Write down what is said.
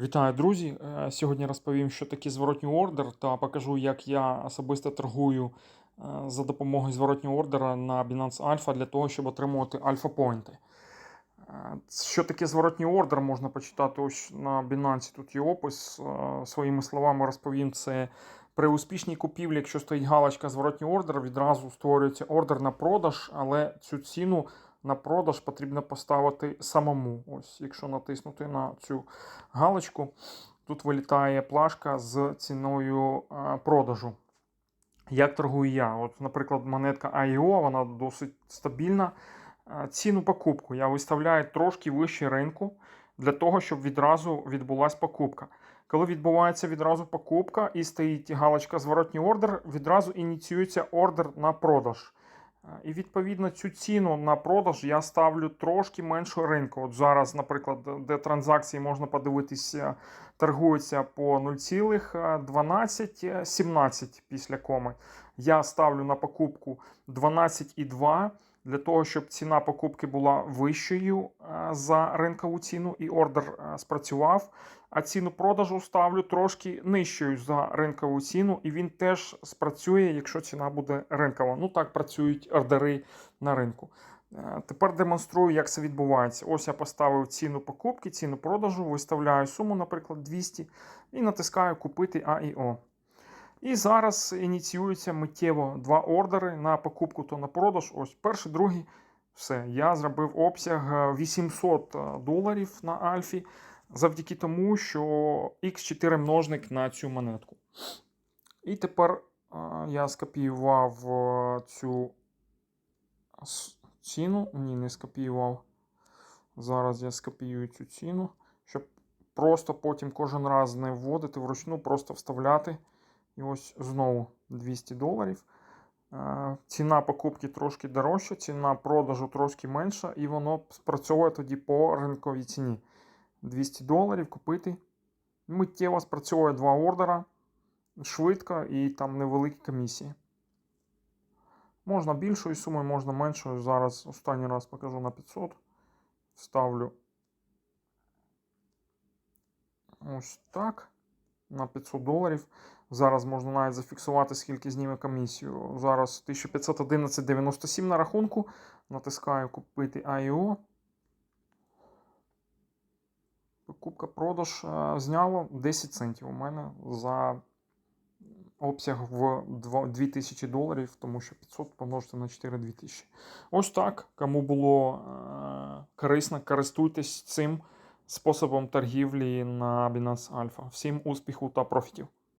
Вітаю, друзі! Е, Сьогодні розповім, що таке зворотній ордер, та покажу, як я особисто торгую е, за допомогою зворотнього ордера на Binance Alpha для того, щоб отримувати альфа-поінти. Е, Що таке зворотній ордер, можна почитати ось на Binance. Тут є опис. Своїми словами розповім це. При успішній купівлі, якщо стоїть галочка зворотній ордер, відразу створюється ордер на продаж, але цю ціну на продаж потрібно поставити самому. Ось, якщо натиснути на цю галочку, тут вилітає плашка з ціною е, продажу. Як торгую я? От, наприклад, монетка IO, вона досить стабільна. Е, Ціну покупку я виставляю трошки вище ринку для того, щоб відразу відбулася покупка. Коли відбувається відразу покупка і стоїть галочка зворотній ордер, відразу ініціюється ордер на продаж. Е, І відповідно цю ціну на продаж я ставлю трошки меншу ринку. От зараз, наприклад, де транзакції можна подивитися, торгуються по 0,1217 після коми. Я ставлю на покупку 12,2 для того, щоб ціна покупки була вищою е, за ринкову ціну і ордер е, спрацював. А ціну продажу ставлю трошки нижчою за ринкову ціну, і він теж спрацює, якщо ціна буде ринкова. Ну так працюють ордери на ринку. Е, Тепер демонструю, як це відбувається. Ось я поставив ціну покупки, ціну продажу, виставляю суму, наприклад, 200, і натискаю Купити АІО. І зараз ініціюється миттєво два ордери на покупку та на продаж. Ось перший, другий. Все, я зробив обсяг е, 800 доларів на Альфі завдяки тому, що X4 множник на цю монетку. І тепер е, я скопіював е, цю ціну. Ні, не скопіював. Зараз я скопіюю цю ціну, щоб просто потім кожен раз не вводити вручну, просто вставляти. І ось знову 200 доларів. Е, Ціна покупки трошки дорожча, ціна продажу трошки менша, і воно спрацьовує тоді по ринковій ціні. 200 доларів купити. Миттєво спрацьовує два ордера. Швидко і там невеликі комісії. Можна більшою сумою, можна меншою. Зараз останній раз покажу на 500. Ставлю ось так. На 500 доларів. Зараз можна навіть зафіксувати, скільки зніме комісію. Зараз 1511,97 на рахунку. Натискаю купити IO. Покупка продаж е, зняло 10 центів у мене за обсяг в 2000 доларів, тому що 500 помножити на 4 2000. Ось так. Кому було е, корисно, користуйтесь цим способом торгівлі на Binance Alpha. Всім успіху та профітів!